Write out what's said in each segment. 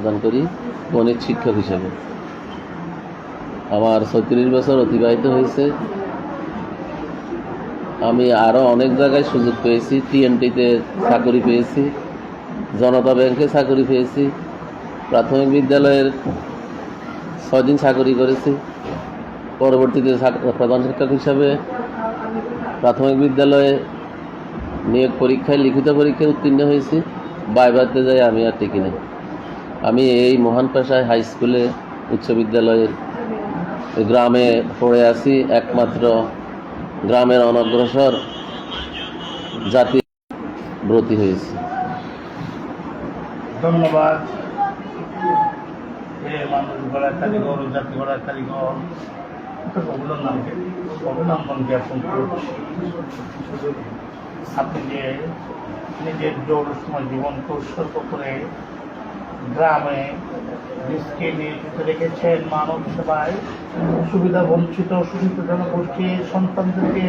পাঠদান করি গণিত শিক্ষক হিসাবে। আমার ছত্রিশ বছর অতিবাহিত হয়েছে। আমি আরও অনেক জায়গায় সুযোগ পেয়েছি, টিএনটিতে চাকরি পেয়েছি, জনতা ব্যাংকে চাকরি পেয়েছি, প্রাথমিক বিদ্যালয়ের ছদিন চাকরি করেছি, পরবর্তীতে প্রধান শিক্ষক হিসাবে প্রাথমিক বিদ্যালয়ে নিয়োগ পরীক্ষায় লিখিত পরীক্ষায় উত্তীর্ণ হয়েছি। বাইবাতে যাই আমি আর টিকি নাই। আমি এই মহান পেশায় হাই স্কুলে উচ্চ বিদ্যালয়ের গ্রামে পড়ে আছি, একমাত্র গ্রামের অনগ্রসর জাতি ব্রতী হয়েছি। ধন্যবাদ। মানুষ আপনি যে নিজের জোরসময় জীবনকে উৎসর্গ করে গ্রামে রেখেছেন মানব সেবায় সুবিধা বঞ্চিত শোষিত জনগোষ্ঠীর সন্তানদেরকে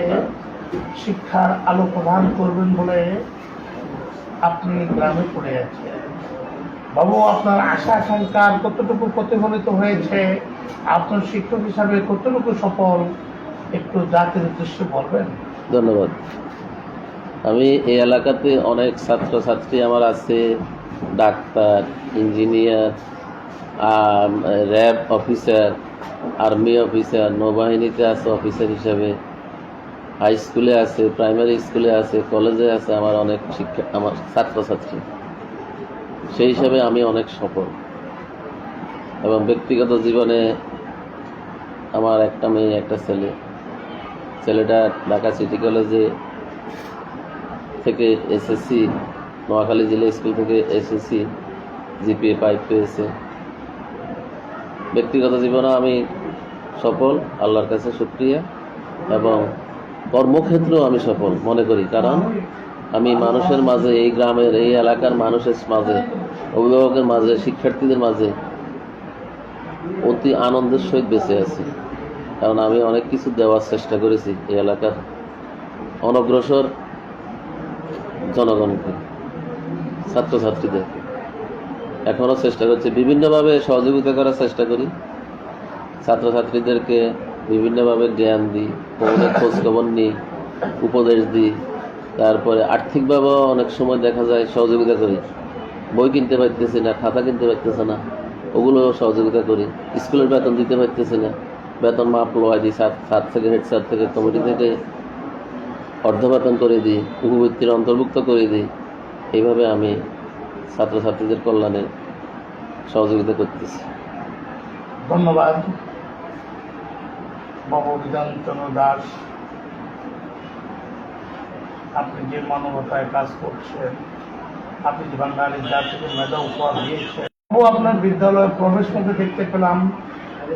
শিক্ষার আলো প্রদান করবেন বলে আপনি গ্রামে পড়ে আছেন। বাবু, আপনার আশা আকাঙ্ক্ষার কতটুকু প্রতিফলিত হয়েছে? আপনার শিক্ষক হিসাবে কতটুকু সফল? একটু জাতির উদ্দেশ্যে বলবেন। ধন্যবাদ। আমি এই এলাকাতে অনেক ছাত্রছাত্রী আমার আছে doctor, engineer RAB officer, army officer নৌবাহিনীতে আছে অফিসার হিসাবে হাই স্কুলে আছে, প্রাইমারি স্কুলে আছে, কলেজে আছে আমার অনেক শিক্ষা, আমার ছাত্রছাত্রী। সেই হিসাবে আমি অনেক সফল এবং ব্যক্তিগত জীবনে আমার একটা মেয়ে, একটা ছেলে। ছেলেটা ঢাকা সিটি কলেজে থেকে এসএসসি নোয়াখালী জেলা স্কুল থেকে এসএসসি জিপিএ পাইপ পেয়েছে। ব্যক্তিগত জীবনে আমি সফল, আল্লাহর কাছে সুক্রিয়া এবং কর্মক্ষেত্রেও আমি সফল মনে করি, কারণ আমি মানুষের মাঝে, এই গ্রামের, এই এলাকার মানুষের মাঝে, অভিভাবকের মাঝে, শিক্ষার্থীদের মাঝে অতি আনন্দের সহিত বেঁচে আছি। কারণ আমি অনেক কিছু দেওয়ার চেষ্টা করেছি এই এলাকার অনগ্রসর জনগণকে। ছাত্রছাত্রীদেরকে এখনও চেষ্টা করছি, বিভিন্নভাবে সহযোগিতা করার চেষ্টা করি। ছাত্রছাত্রীদেরকে বিভিন্নভাবে জ্ঞান দিই ওদের খোঁজখবর নিই, উপদেশ দিই। তারপরে আর্থিকভাবেও অনেক সময় দেখা যায় সহযোগিতা করি। বই কিনতে পারতেছি না, খাতা কিনতে পারতেছে না ওগুলো সহযোগিতা করি। স্কুলের বেতন দিতে পারতেছি না, বেতন মাপ লোয়া দিই, সাত সাত থেকে হেড স্যার থেকে কমিটি থেকে অর্ধ বেতন করে দিই, উপবৃত্তির অন্তর্ভুক্ত করে দিই। এইভাবে আমি ছাত্রছাত্রীদের কল্যাণে সহযোগিতা করতেছি। ধন্যবাদ। বাবু দাস, আপনি যে মানবতায় কাজ করছেন, আপনি যে বাঙালি জাতিকে মেধা উপহার দিয়েছেন আপনার বিদ্যালয়ে প্রবেশ করতে দেখতে পেলাম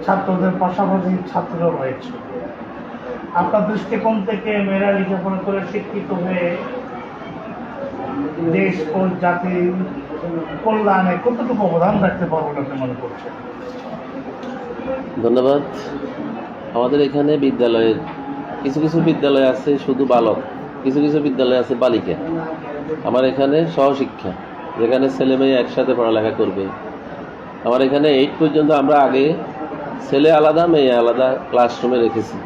ছাত্রদের পাশাপাশি ছাত্ররা রয়েছে। আপনার দৃষ্টিকোণ থেকে মেয়েরা লেখাপড়া করে শিক্ষিত হয়ে দেশ ও জাতির কল্যাণে কতটুকু অবদান রাখতে পারব আপনি মনে করছেন? ধন্যবাদ। আমাদের এখানে বিদ্যালয়ের কিছু কিছু বিদ্যালয় আছে শুধু বালক, কিছু কিছু বিদ্যালয় আছে বালিকা। আমার এখানে সহশিক্ষা, যেখানে ছেলে মেয়ে একসাথে পড়ালেখা করবে। আমার এখানে এইট পর্যন্ত আমরা আগে ছেলে আলাদা, মেয়ে আলাদা ক্লাসরুমে রেখেছি।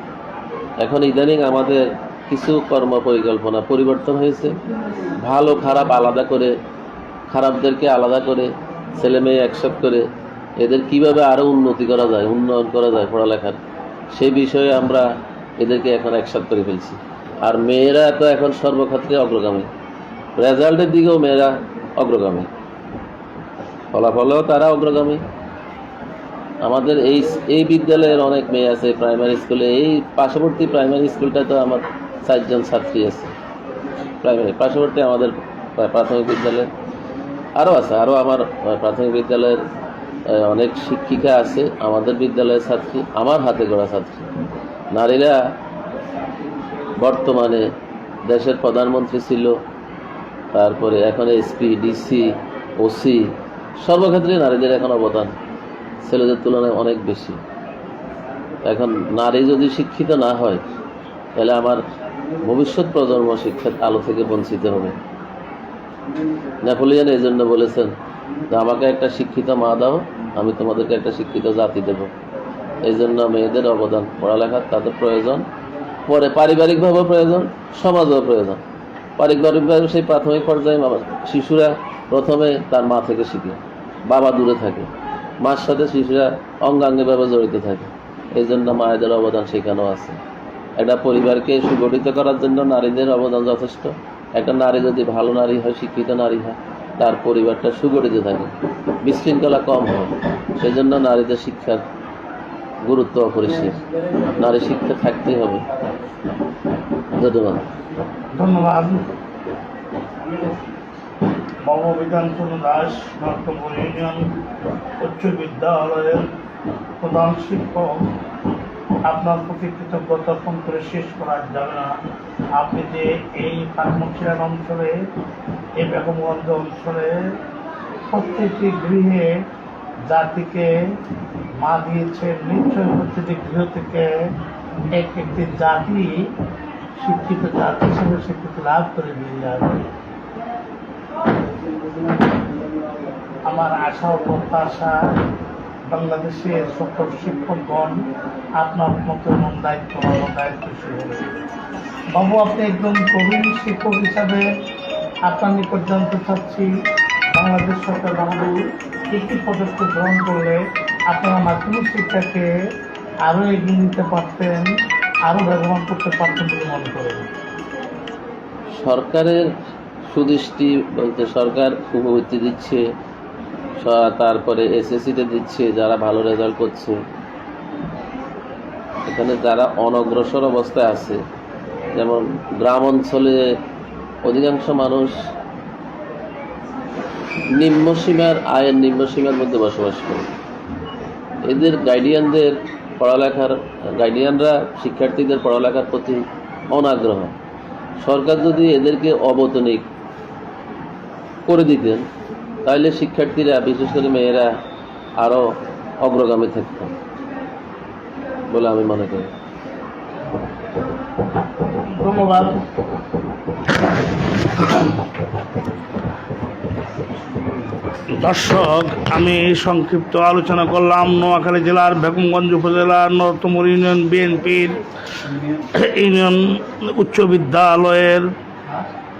এখন ইদানিং আমাদের কিছু কর্ম পরিকল্পনা পরিবর্তন হয়েছে। ভালো, খারাপ আলাদা করে, খারাপদেরকে আলাদা করে ছেলে মেয়ে একসাথ করে এদের কীভাবে আরও উন্নতি করা যায়, উন্নয়ন করা যায় পড়ালেখার, সেই বিষয়ে আমরা এদেরকে এখন একসাথ করে ফেলছি। আর মেয়েরা তো এখন সর্বক্ষেত্রে অগ্রগামী। রেজাল্টের দিকেও মেয়েরা অগ্রগামী। ফলাফলেও তারা অগ্রগামী। আমাদের এই এই বিদ্যালয়ের অনেক মেয়ে আছে, প্রাইমারি স্কুলে। এই পার্শ্ববর্তী প্রাইমারি স্কুলটা তো আমার চারজন ছাত্রী আছে। প্রাইমারি, পার্শ্ববর্তী আমাদের প্রাথমিক বিদ্যালয় আরও আছে, আরও আমার প্রাথমিক বিদ্যালয়ের অনেক শিক্ষিকা আছে, আমাদের বিদ্যালয়ের ছাত্রী, আমার হাতে গড়া ছাত্রী। নারীরা বর্তমানে দেশের প্রধানমন্ত্রী ছিল, তারপরে এখন এসপি, ডিসি, ওসি, সর্বক্ষেত্রে নারীদের এখন অবদান ছেলেদের তুলনায় অনেক বেশি। এখন নারী যদি শিক্ষিত না হয় তাহলে আমার ভবিষ্যৎ প্রজন্ম শিক্ষার আলো থেকে বঞ্চিত হবে। নেপোলিয়ান এই জন্য বলেছেন যে, আমাকে একটা শিক্ষিত মা দাও, আমি তোমাদেরকে একটা শিক্ষিত জাতি দেব। এই জন্য মেয়েদের অবদান, পড়ালেখার তাদের প্রয়োজন, পরে পারিবারিকভাবেও প্রয়োজন, সমাজেও প্রয়োজন। পারিবারিকভাবে সেই প্রাথমিক পর্যায়ে শিশুরা প্রথমে তার মা থেকে শিখে, বাবা দূরে থাকে, মার সাথে শিশুরা অঙ্গাঙ্গিভাবে জড়িত থাকে। এই জন্য মায়েদের অবদান সেখানেও আছে। একটা পরিবারকে সুগঠিত করার জন্য নারীদের অবদান যথেষ্ট। একটা নারী যদি ভালো নারী হয়, শিক্ষিত নারী হয়, তার পরিবারটা সুগঠিত থাকে। বিশৃঙ্খলা কম হয়। সেই জন্য নারীদের শিক্ষার গুরুত্ব অপরিসীম। নারী শিক্ষা থাকতেই হবে। ধন্যবাদ। ধন্যবাদ। দাস উচ্চ বিদ্যালয়ের প্রধান শিক্ষক আপনার প্রতি কৃতজ্ঞতা ফোন করে শেষ করা যাবে না। আপনি যে এই কাঠমুখিয়ার অঞ্চলে, এই বেগমগঞ্জ অঞ্চলে প্রত্যেকটি গৃহে জাতিকে মা দিয়েছেন নিশ্চয় প্রত্যেকটি গৃহ থেকে এক একটি জাতি, শিক্ষিত জাতি হিসেবে স্বীকৃতি লাভ করে দিয়ে যাবে। আমার আশা ও প্রত্যাশা বাংলাদেশের সকল শিক্ষকগণ আপনার মতো এমন দায়িত্ব পালন দায়িত্বশীল। বাবু, আপনি একজন প্রবীণ শিক্ষক হিসাবে আপনার নিকট জানতে চাচ্ছি। বাংলাদেশ সরকার কী কী পদক্ষেপ গ্রহণ করলে আপনারা মাধ্যমিক শিক্ষাকে আরও এগিয়ে নিতে পারতেন, আরও ব্যবহার করতে পারতেন বলে মনে করেন। সরকারের সুদৃষ্টি বলতে সরকার শুভবৃত্তি দিচ্ছে তারপরে এসএসসিতে দিচ্ছে, যারা ভালো রেজাল্ট করছে। এখানে যারা অনগ্রসর অবস্থায় আছে, যেমন গ্রাম অঞ্চলে অধিকাংশ মানুষ নিম্নসীমার আয়ের নিম্নসীমার মধ্যে বসবাস করে। এদের গাইডিয়ানদের পড়ালেখার গাইডিয়ানরা শিক্ষার্থীদের পড়ালেখার প্রতি অনাগ্রহ। সরকার যদি এদেরকে অবতনিক করে দিতেন তাহলে শিক্ষার্থীরা বিশেষ করে মেয়েরা আরও অগ্রগামী থাকত বলে আমি মনে করি। ধন্যবাদ। দর্শক আমি সংক্ষিপ্ত আলোচনা করলাম নোয়াখালী জেলার বেগমগঞ্জ উপজেলার নর্তমুর ইউনিয়ন বিএনপির ইউনিয়ন উচ্চ বিদ্যালয়ের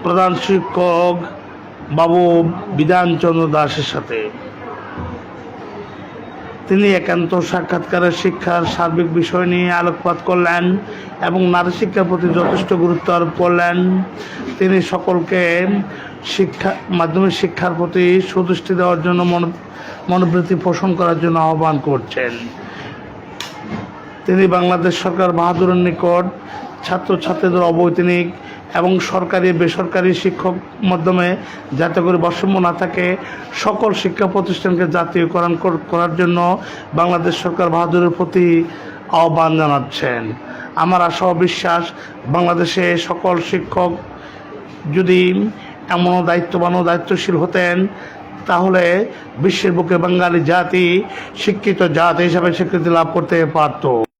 প্রধান শিক্ষক বাবু বিধানচন্দ্র দাসের সাথে। তিনি একান্ত সাক্ষাৎকারের শিক্ষার সার্বিক বিষয় নিয়ে আলোকপাত করলেন এবং নারী শিক্ষার প্রতি যথেষ্ট গুরুত্ব আরোপ করলেন। তিনি সকলকে শিক্ষা, মাধ্যমিক শিক্ষার প্রতি সুদৃষ্টি দেওয়ার জন্য মন, মনোবৃত্তি পোষণ করার জন্য আহ্বান করছেন। তিনি বাংলাদেশ সরকার বাহাদুরের নিকট ছাত্রছাত্রীদের অবৈতনিক এবং সরকারি, বেসরকারি শিক্ষক মাধ্যমে যাতে করে বৈষম্য না থাকে, সকল শিক্ষা প্রতিষ্ঠানকে জাতীয়করণ কর- করার জন্য বাংলাদেশ সরকার বাহাদুরের প্রতি আহ্বান জানাচ্ছেন। আমার আশা বিশ্বাস, বাংলাদেশে সকল শিক্ষক যদি এমন দায়িত্ববান ও দায়িত্বশীল হতেন, তাহলে বিশ্বের বুকে বাঙালি জাতি শিক্ষিত জাতি হিসাবে স্বীকৃতি লাভ করতে পারত।